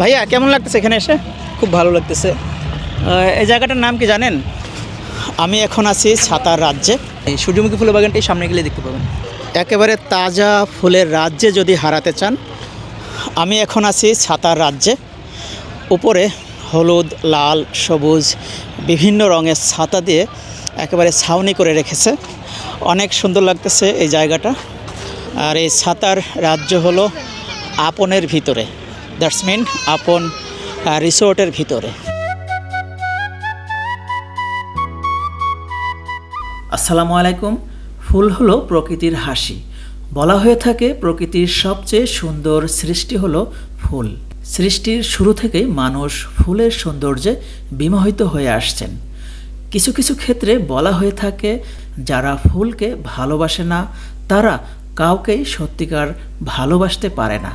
ভাইয়া কেমন লাগতেছে এখানে এসে? খুব ভালো লাগতেছে। এই জায়গাটার নাম কি জানেন? আমি এখন আছি ছাতার রাজ্যে। এই সূর্যমুখী ফুলের বাগানটি সামনে গেলে দেখতে পাবেন। একেবারে তাজা ফুলের রাজ্যে যদি হারাতে চান আমি এখন আছি ছাতার রাজ্যে। উপরে হলুদ লাল সবুজ বিভিন্ন রঙের ছাতা দিয়ে একেবারে ছাউনি করে রেখেছে। অনেক সুন্দর লাগতেছে এই জায়গাটা। আর এই ছাতার রাজ্য হলো আপনের ভিতরে। দ্যাটস মিন আপন রিসোর্টের ভিতরে। আসসালামু আলাইকুম। ফুল হলো প্রকৃতির হাসি। বলা হয়ে থাকে প্রকৃতির সবচেয়ে সুন্দর সৃষ্টি হলো ফুল। সৃষ্টির শুরু থেকেই মানুষ ফুলের সৌন্দর্যে বিমোহিত হয়ে আসছেন। কিছু কিছু ক্ষেত্রে বলা হয়ে থাকে যারা ফুলকে ভালোবাসে না, তারা কাউকেই সত্যিকার ভালোবাসতে পারে না।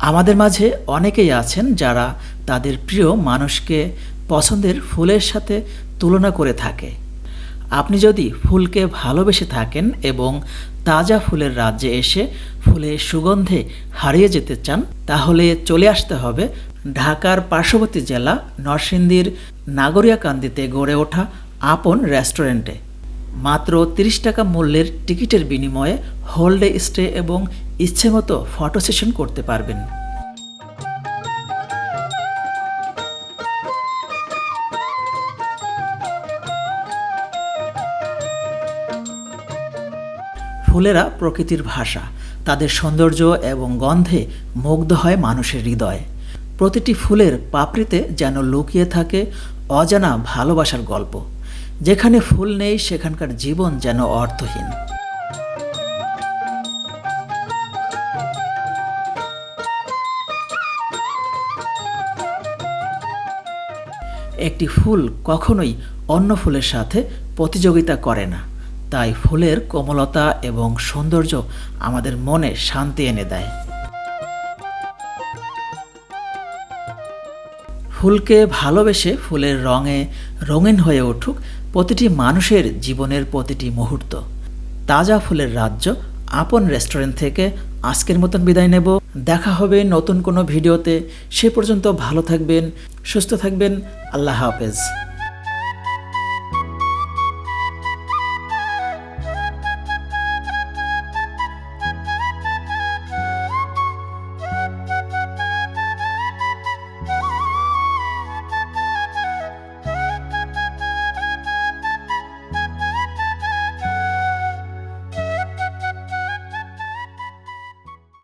আমাদের মাঝে অনেকেই আছেন যারা তাদের প্রিয় মানুষকে পছন্দের ফুলের সাথে তুলনা করে থাকে। আপনি যদি ফুলকে ভালোবেসে থাকেন এবং তাজা ফুলের রাজ্যে এসে ফুলের সুগন্ধে হারিয়ে যেতে চান, তাহলে চলে আসতে হবে ঢাকার পার্শ্ববর্তী জেলা নরসিংদীর নাগরিয়াকান্দিতে গড়ে ওঠা আপন রেস্টুরেন্টে। মাত্র ৩০ টাকা মূল্যের টিকিটের বিনিময়ে হোল ডে স্টে এবং ইচ্ছেমতো ফটো সেশন করতে পারবেন। ফুলেরা প্রকৃতির ভাষা, তাদের সৌন্দর্য এবং গন্ধে মুগ্ধ হয় মানুষের হৃদয়। প্রতিটি ফুলের পাপড়িতে যেন লুকিয়ে থাকে অজানা ভালোবাসার গল্প। যেখানে ফুল নেই, সেখানকার জীবন যেন অর্থহীন। একটি ফুল কখনোই অন্য ফুলের সাথে প্রতিযোগিতা করে না। তাই ফুলের কোমলতা এবং সৌন্দর্য আমাদের মনে শান্তি এনে দেয়। ফুলকে ভালোবেসে ফুলের রঙে রঙিন হয়ে উঠুক প্রতিটি মানুষের জীবনের প্রতিটি মুহূর্ত। তাজা ফুলের রাজ্য আপন রেস্টুরেন্ট থেকে আজকের মতন বিদায় নেব। দেখা হবে নতুন কোনো ভিডিওতে। সে পর্যন্ত ভালো থাকবেন, সুস্থ থাকবেন। আল্লাহ হাফেজ।